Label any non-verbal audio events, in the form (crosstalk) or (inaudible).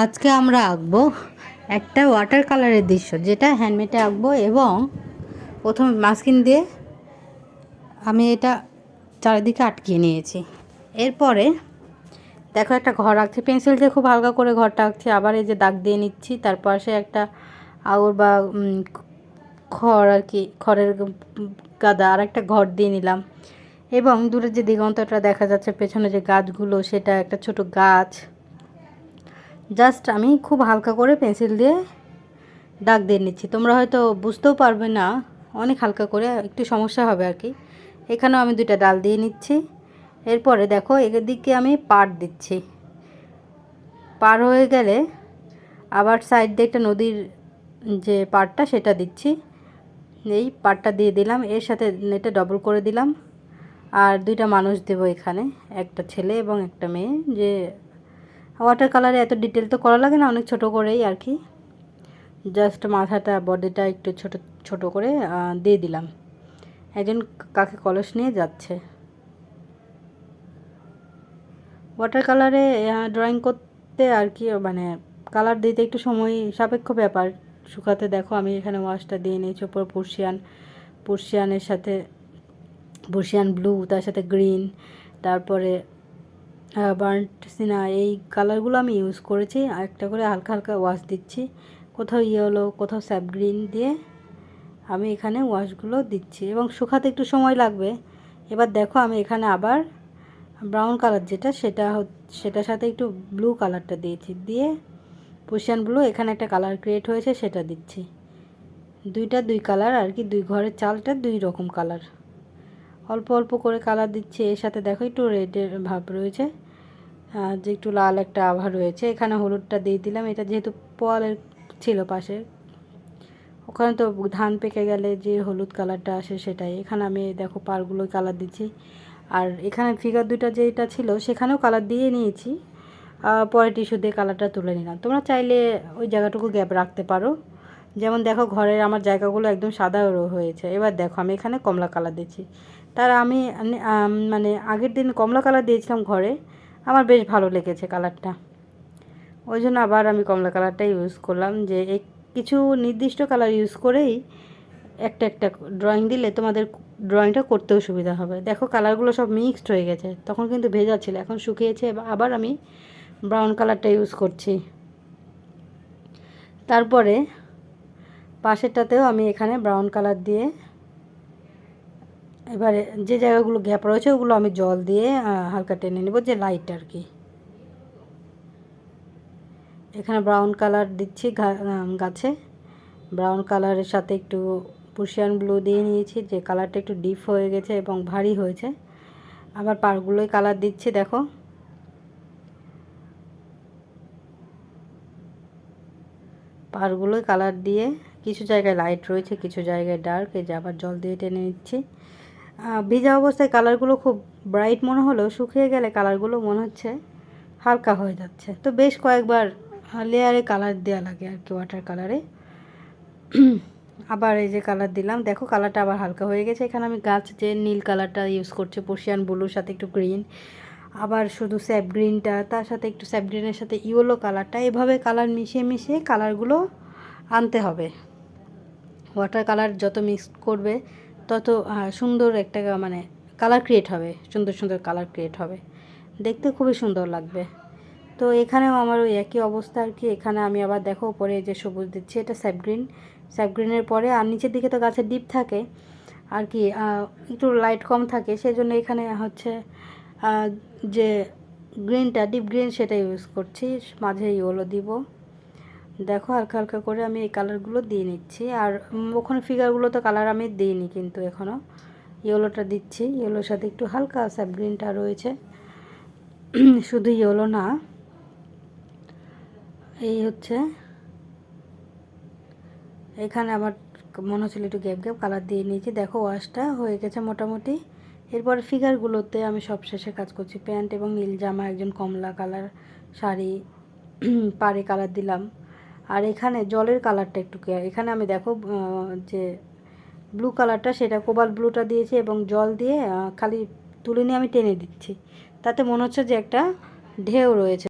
আজকে আমরা আঁকবো একটা ওয়াটার কালারের দৃশ্য, যেটা হ্যান্ডমেডে আঁকবো এবং প্রথমে মাস্কিন দিয়ে আমি এটা চারিদিকে আটকিয়ে নিয়েছি। এরপরে দেখো একটা ঘর আঁকছি পেন্সিল দিয়ে খুব হালকা করে ঘরটা আঁকছি, আবার এই যে দাগ দিয়ে নিচ্ছি তার পাশে একটা আউর বা খড় আর কি, খড়ের গাদা আর একটা ঘর দিয়ে নিলাম। এবং দূরের যে দিগন্তটা দেখা যাচ্ছে, পেছনে যে গাছগুলো, সেটা একটা ছোট গাছ। জাস্ট আমি খুব হালকা করে পেন্সিল দিয়ে দাগ দিয়ে নিচ্ছি। তোমরা হয়তো বুঝতেও পারবে না, অনেক হালকা করে, একটু সমস্যা হবে আর কি। এখানেও আমি দুইটা ডাল দিয়ে নিচ্ছি। এরপরে দেখো, এদিকে আমি পাট দিচ্ছি। পার হয়ে গেলে আবার সাইড দিয়ে একটা নদীর যে পাটটা সেটা দিচ্ছি। এই পাটটা দিয়ে দিলাম, এর সাথে এটা ডবল করে দিলাম। আর দুইটা মানুষ দেবো এখানে, একটা ছেলে এবং একটা মেয়ে, যে ওয়াটার কালারে এত ডিটেল তো করা লাগে না, অনেক ছোট করেই আর কি। জাস্ট মাথাটা বডিটা একটু ছোট ছোট করে দিয়ে দিলাম। একজন কাকে কলস নিয়ে যাচ্ছে। ওয়াটার কালারে ড্রয়িং করতে আর কি মানে কালার দিতে একটু সময় সাপেক্ষ ব্যাপার। শুকাতে দেখো, আমি এখানে ওয়াশটা দিয়ে নিয়েছি ওপর পুর্শিয়ান পুর্শিয়ানের সাথে পুর্শিয়ান ব্লু তার সাথে গ্রিন তারপরে বার্ন্ট সিনা এই কালারগুলো আমি ইউজ করেছি। আর একটা করে হালকা হালকা ওয়াশ দিচ্ছি। কোথাও ইয়েলো কোথাও স্যাপ গ্রিন দিয়ে আমি এখানে ওয়াশগুলো দিচ্ছি। এবং শুকাতে একটু সময় লাগবে। এবার দেখো আমি এখানে আবার ব্রাউন কালার যেটা, সেটা সেটার সাথে একটু ব্লু কালারটা দিয়েছি। দিয়ে পুশিয়ান ব্লু এখানে একটা কালার ক্রিয়েট হয়েছে, সেটা দিচ্ছি। দুইটা দুই কালার আর কি, দুই ঘরের চালটা দুই রকম কালার অল্প অল্প করে কালার দিচ্ছে। এর সাথে দেখো একটু রেডের ভাব রয়েছে। আর যে একটু লাল একটা আভা রয়েছে। এখানে হলুদটা দিয়ে দিলাম। এটা যেহেতু পোয়ালের ছিল পাশে ওখানে তো ধান পেকে গেলে যে হলুদ কালারটা আসে সেটাই। এখানে আমি দেখো পারগুলো কালার দিচ্ছি। আর এখানে ফিগার দুইটা যেটা ছিল, সেখানেও কালার দিয়ে নিয়েছি। পরে টিস্যু দিয়ে কালারটা তুলে নিলাম। তোমরা চাইলে ওই জায়গাটুকু গ্যাপ রাখতে পারো। যেমন দেখো ঘরের আমার জায়গাগুলো একদম সাদা হয়েছে। এবার দেখো আমি এখানে কমলা কালার দিচ্ছি। তার আমি মানে আগের দিন কমলা কালার দিয়েছিলাম ঘরে, আমার বেশ ভালো লেগেছে কালারটা। ওই জন্য আবার আমি কমলা কালারটা ইউজ করলাম যে কিছু নির্দিষ্ট কালার ইউজ করেই একটা একটা ড্রয়িং দিলে তোমাদের ড্রয়িংটা করতেও সুবিধা হবে। দেখো কালারগুলো সব মিক্সড হয়ে গেছে, তখন কিন্তু ভেজা ছিল, এখন শুকিয়েছে আবার আমি ব্রাউন কালারটা ইউজ করছি। তারপরে পাশেরটাতেও আমি এখানে ব্রাউন কালার দিয়ে এবারে যে জায়গাগুলো গ্যাপ রয়েছে, ওগুলো আমি জল দিয়ে হালকা টেনে নেব, যে লাইট আর কি। এখানে ব্রাউন কালার দিচ্ছি গাছে। ব্রাউন কালারের সাথে একটু পুশিয়ান ব্লু দিয়ে নিয়েছি, যে কালারটা একটু ডিপ হয়ে গেছে এবং ভারী হয়েছে। আবার পারগুলোই কালার দিচ্ছি, দেখো। পারগুলোই কালার দিয়ে কিছু জায়গায় লাইট রয়েছে, কিছু জায়গায় ডার্ক এই যে আবার জল দিয়ে টেনে নিচ্ছি। ভিজা অবস্থায় কালারগুলো খুব ব্রাইট মনে হলেও শুকিয়ে গেলে কালারগুলো মনে হচ্ছে হালকা হয়ে যাচ্ছে। তো বেশ কয়েকবার লেয়ারে কালার দেওয়া লাগে আর কি ওয়াটার কালারে (clears throat) আবার এই যে কালার দিলাম, দেখো কালারটা আবার হালকা হয়ে গেছে। এখানে আমি গাছ যে নীল কালারটা ইউজ করছি পশিয়ান ব্লুর সাথে একটু গ্রিন আবার শুধু স্যাপ গ্রিনটা তার সাথে একটু স্যাপ গ্রিনের সাথে ইয়েলো কালারটা এভাবে কালার মিশিয়ে মিশিয়ে কালারগুলো আনতে হবে। ওয়াটার কালার যত মিক্স করবে তত সুন্দর একটা মানে কালার ক্রিয়েট হবে, সুন্দর সুন্দর কালার ক্রিয়েট হবে। দেখতে খুবই সুন্দর লাগবে। তো এখানেও আমার ওই একই অবস্থা আর কি। এখানে আমি আবার দেখো, উপরে যে সবুজ দিচ্ছি, এটা স্যাপ গ্রিন স্যাপ গ্রিনের পরে, আর নিচের দিকে তো গাছের ডিপ থাকে। আর কি একটু লাইট কম থাকে সেই জন্য এখানে হচ্ছে যে গ্রিনটা ডিপ গ্রিন সেটা ইউজ করছি। মাঝে ইয়েলো দিব। দেখো হালকা হালকা করে আমি এই কালারগুলো দিয়ে নিচ্ছি। আর ওখানে ফিগারগুলো তো কালার আমি দিইনি কিন্তু এখনও ইয়েলোটা দিচ্ছি। ইয়েলোর সাথে একটু হালকা স্যাপ গ্রিনটা রয়েছে। (clears throat) শুধু ইয়েলো না। এই হচ্ছে। এখানে আমার মনে হচ্ছিল একটু গ্যাপ গ্যাপ কালার দিয়ে নিয়েছি। দেখো ওয়াশটা হয়ে গেছে মোটামুটি। এরপর ফিগারগুলোতে আমি সব শেষে কাজ করছি। প্যান্ট এবং নীল জামা, একজন কমলা কালার শাড়ি, (clears throat) পাড়ে কালার দিলাম। আর এখানে জলের কালারটা একটু কে- এখানে আমি দেখো যে ব্লু কালারটা, সেটা কোবাল ব্লুটা দিয়েছে এবং জল দিয়ে খালি তুলে নিয়ে আমি টেনে দিচ্ছি। তাতে মনে হচ্ছে যে একটা ঢেউ রয়েছে।